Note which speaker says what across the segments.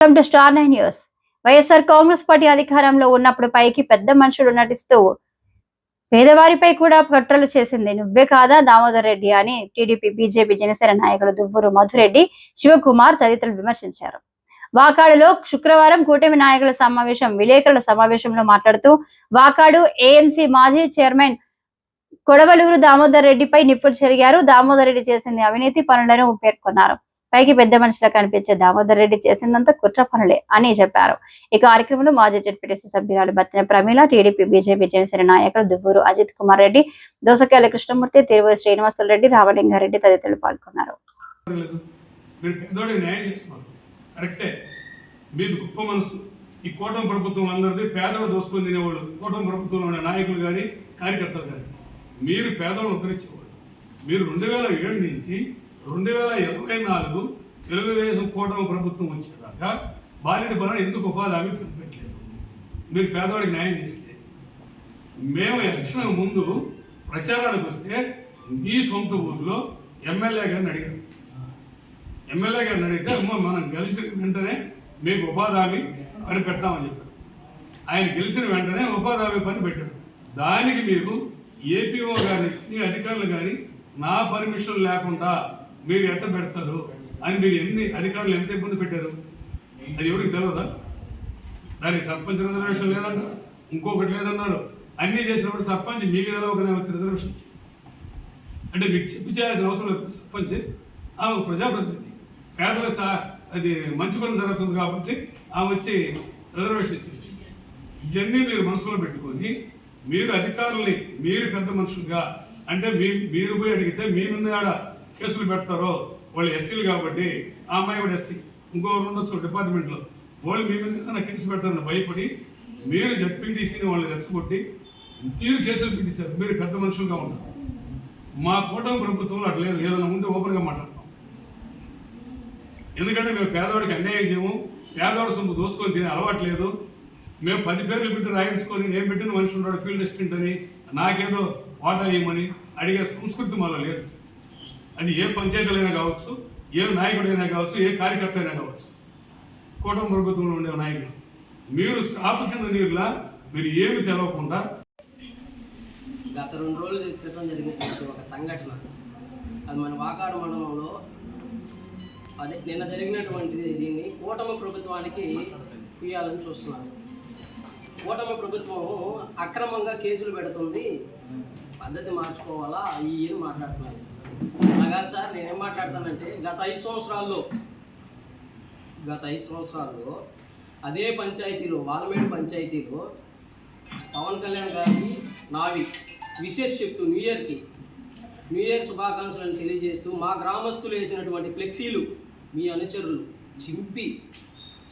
Speaker 1: Welcome to star nine news YSR Congress party అధికారంలో ఉన్నప్పుడు పైకి పెద్ద మనుషులు నటిస్తూ పేదవారిపై కూడా కుట్రలు చేసింది నువ్వే కాదా దామోదర్ రెడ్డి అని టీడీపీ బీజేపీ జనసేన నాయకులు దువ్వూరు మధురెడ్డి శివకుమార్ తదితరులు విమర్శించారు. వాకాడులో శుక్రవారం కూటమి నాయకుల సమావేశం విలేకరుల సమావేశంలో మాట్లాడుతూ వాకాడు ఏఎంసీ మాజీ చైర్మన్ కొడవలూరు దామోదర్ రెడ్డిపై నిప్పులు చెరిగారు. దామోదర్ రెడ్డి చేసింది అవినీతి పనులను పేర్కొన్నారు. పైకి పెద్ద మనిషిలా కనిపించే దామోదర్ రెడ్డి చేసిందంతా కుట్ర పనులే అని చెప్పారు. ఈ కార్యక్రమంలో మాజీ జడ్పీటీసీ సభ్యురాలు బత్తిన ప్రమీల టీడీపీ బీజేపీ జనసేన నాయకులు దువ్వూరు అజిత్ కుమార్ రెడ్డి దోసకాయల కృష్ణమూర్తి తిరువూరు శ్రీనివాసులు రెడ్డి రామలింగారెడ్డి తదితరులు పాల్గొన్నారు.
Speaker 2: లేదు మీరు గొప్ప మనసు. ఈ కూటమి ప్రభుత్వం అందరిది పేదోడు దోసుకొని తినేవాళ్ళు కూటమి ప్రభుత్వంలో ఉన్న నాయకులు కానీ కార్యకర్తలు కానీ మీరు పేదోడు ఉద్ధరించేవాళ్ళు. మీరు రెండు వేల ఏడు నుంచి రెండు వేల ఇరవై నాలుగు తెలుగుదేశం కూటమి ప్రభుత్వం వచ్చేదాకా బాలిడి బలం ఎందుకు ఉపాధి హామీ పెట్టలేదు మీరు పేదవాడికి న్యాయం చేస్తే. మేము ఎలక్షన్ ముందు ప్రచారానికి వస్తే మీ సొంత ఊర్లో ఎమ్మెల్యే గారిని అడిగారు ఎమ్మెల్యే గారిని అడిగితే అమ్మ మనం గెలిచిన వెంటనే మీకు ఉపాధి హామీ పని పెడతామని చెప్పారు. ఆయన గెలిచిన వెంటనే ఉపాధి హామీ పని పెట్టారు. దానికి మీరు ఏపీఓ గారిని అధికారులు కానీ నా పర్మిషన్ లేకుండా మీరు ఎట్ట పెడతారు? అని మీరు ఎన్ని అధికారులు ఎంత ఇబ్బంది పెట్టారు? అది ఎవరికి తెలియదా దానికి సర్పంచ్ రిజర్వేషన్ లేదంట ఇంకొకటి లేదన్నారు. అన్నీ చేసినప్పుడు సర్పంచ్ మీకు తెలవకనే వచ్చి రిజర్వేషన్ అంటే మీకు చెప్పి చేయాల్సిన అవసరం లేదు సర్పంచ్. ఆమె ఒక ప్రజాప్రతినిధి. పేదలకు సా అది మంచి పని జరుగుతుంది కాబట్టి ఆమె వచ్చి రిజర్వేషన్ ఇచ్చింది. ఇవన్నీ మీరు మనసులో పెట్టుకొని మీరు అధికారుల్ని మీరు పెద్ద మనుషులుగా అంటే మీ మీరు పోయి అడిగితే మీ మీద ఆడ కేసులు పెడతారో వాళ్ళు ఎస్సీలు కాబట్టి ఆ అమ్మాయి కూడా ఎస్సీ. ఇంకొకరు ఉండొచ్చు డిపార్ట్మెంట్లో. వాళ్ళు మీ మీద ఏదైనా కేసు పెడతారని భయపడి మీరు జడ్పీటీసీని వాళ్ళు రెచ్చగొట్టి మీరు కేసులు పెట్టించారు. మీరు పెద్ద మనుషులుగా ఉన్నారు. మా కూటమి ప్రభుత్వంలో అట్లా లేదు. ఏదైనా ఉంటే ఓపెన్గా మాట్లాడతాం. ఎందుకంటే మేము పేదవాడికి అన్యాయం చేయము. పేదవాడి సొమ్ము దోసుకొని తినే అలవాటు లేదు. మేము పది పేర్లు పెట్టి రాయించుకొని నేను పెట్టిన మనిషి ఉన్నాడు ఫీల్డ్ అసిస్టెంట్ అని నాకేదో వాటా ఇవ్వమని అడిగే సంస్కృతి మాలో లేదు. అది ఏ పంచాయతీలైనా కావచ్చు ఏ నాయకుడైనా కావచ్చు ఏ కార్యకర్త అయినా కావచ్చు కూటమి ప్రభుత్వంలో ఉండే నాయకులు మీరు సాపు కింద నీరులా మీరు ఏమి తెలవకుండా
Speaker 3: గత రెండు రోజుల క్రితం జరిగినటువంటి ఒక సంఘటన. అది మన వాకాడు మండలంలో అదే నిన్న జరిగినటువంటిది. దీన్ని కూటమి ప్రభుత్వానికి ఇవ్వాలని చూస్తున్నారు కూటమి ప్రభుత్వం అక్రమంగా కేసులు పెడుతుంది. పద్ధతి మార్చుకోవాలా? ఈ అని మాట్లాడుతున్నారు అలాగా సార్ నేనేం మాట్లాడతానంటే గత ఐదు సంవత్సరాల్లో గత ఐదు సంవత్సరాల్లో అదే పంచాయతీలో వాల్మేడు పంచాయతీలో పవన్ కళ్యాణ్ గారికి నావి విశేష చెప్తూ న్యూ ఇయర్కి న్యూ ఇయర్ శుభాకాంక్షలను తెలియజేస్తూ మా గ్రామస్తులు వేసినటువంటి ఫ్లెక్సీలు మీ అనుచరులు చింపి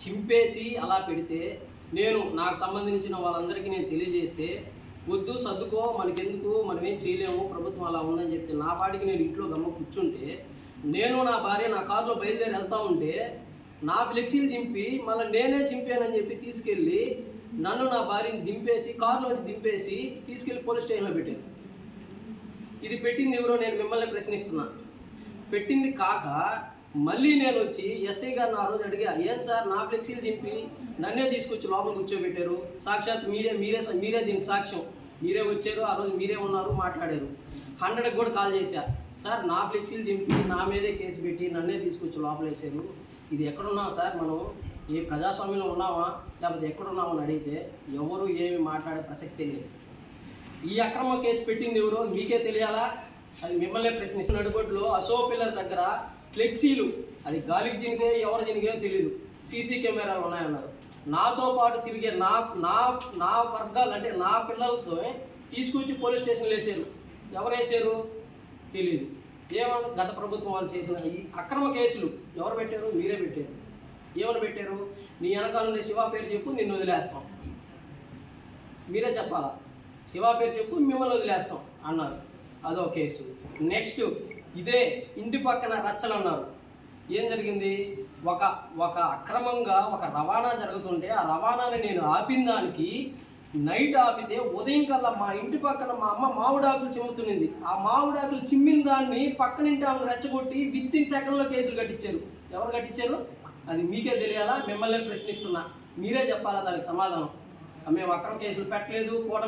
Speaker 3: చింపేసి అలా పెడితే నేను నాకు సంబంధించిన వాళ్ళందరికీ నేను తెలియజేస్తే వద్దు సర్దుకో మనకెందుకు మనం ఏం చేయలేము ప్రభుత్వం అలా ఉందని చెప్తే నా పాటికి నేను ఇంట్లో గమ్మ కూర్చుంటే నేను నా భార్య నా కారులో బయలుదేరి వెళ్తా ఉంటే నా ఫ్లెక్సీలు చింపి మళ్ళీ నేనే చింపానని చెప్పి తీసుకెళ్ళి నన్ను నా భార్యని దింపేసి కారులోంచి దింపేసి తీసుకెళ్ళి పోలీస్ స్టేషన్లో పెట్టారు. ఇది పెట్టింది ఎవరో నేను మిమ్మల్ని ప్రశ్నిస్తున్నాను పెట్టింది కాక మళ్ళీ నేను వచ్చి ఎస్ఐ గారిని ఆ రోజు అడిగా ఏం సార్ నా ఫ్లెక్సీలు దింపి నన్నే తీసుకొచ్చి లోపల కూర్చోబెట్టారు. సాక్షాత్ మీరే మీరే మీరే దీనికి సాక్ష్యం. మీరే వచ్చారు ఆ రోజు మీరే ఉన్నారు మాట్లాడారు. హండ్రెడ్కి కూడా కాల్ చేశా. సార్ నా ఫ్లెక్సీలు దింపి నా మీదే కేసు పెట్టి నన్నే తీసుకొచ్చి లోపల వేసారు ఇది ఎక్కడున్నాం సార్ మనం? ఏ ప్రజాస్వామ్యంలో ఉన్నామా లేకపోతే ఎక్కడున్నామని అడిగితే ఎవరు ఏమి మాట్లాడే ప్రసక్తే లేదు. ఈ అక్రమ కేసు పెట్టింది ఎవరో మీకే తెలియాలా? అది మిమ్మల్ని ప్రశ్నిస్తున్న నడుబొడ్లో అశోక్ పిల్లల దగ్గర ఫ్లెక్సీలు అది గాలికి జినిగే ఎవరు జినిగే తెలియదు సీసీ కెమెరాలు ఉన్నాయన్నారు. నాతో పాటు తిరిగే నా నా నా వర్గాలు అంటే నా పిల్లలతో తీసుకొచ్చి పోలీస్ స్టేషన్లో వేసారు ఎవరు వేసారు తెలియదు ఏమన్నా గత ప్రభుత్వం వాళ్ళు చేసిన ఈ అక్రమ కేసులు ఎవరు పెట్టారు? మీరే పెట్టారు. ఏమని పెట్టారు? నీ వెనకాల శివ పేరు చెప్పు నిన్ను వదిలేస్తాం. మీరే చెప్పాలా? శివ పేరు చెప్పు మిమ్మల్ని వదిలేస్తాం అన్నారు. అదో కేసు. నెక్స్ట్ ఇదే ఇంటి పక్కన రచ్చలు అన్నారు. ఏం జరిగింది? ఒక ఒక అక్రమంగా ఒక రవాణా జరుగుతుంటే ఆ రవాణాని నేను ఆపిన దానికి నైట్ ఆపితే ఉదయం కల్లా మా ఇంటి పక్కన మా అమ్మ మామిడాకులు చిమ్ముతునింది. ఆ మామిడాకులు చిమ్మిన దాన్ని పక్కనింటి ఆమెను రెచ్చగొట్టి విత్ ఇన్ సెకండ్లో కేసులు కట్టించారు. ఎవరు కట్టించారు? అది మీకే తెలియాలా? మిమ్మల్ని ప్రశ్నిస్తున్నా. మీరే చెప్పాలా దానికి సమాధానం? మేము అక్రమ కేసులు పెట్టలేదు కూటమి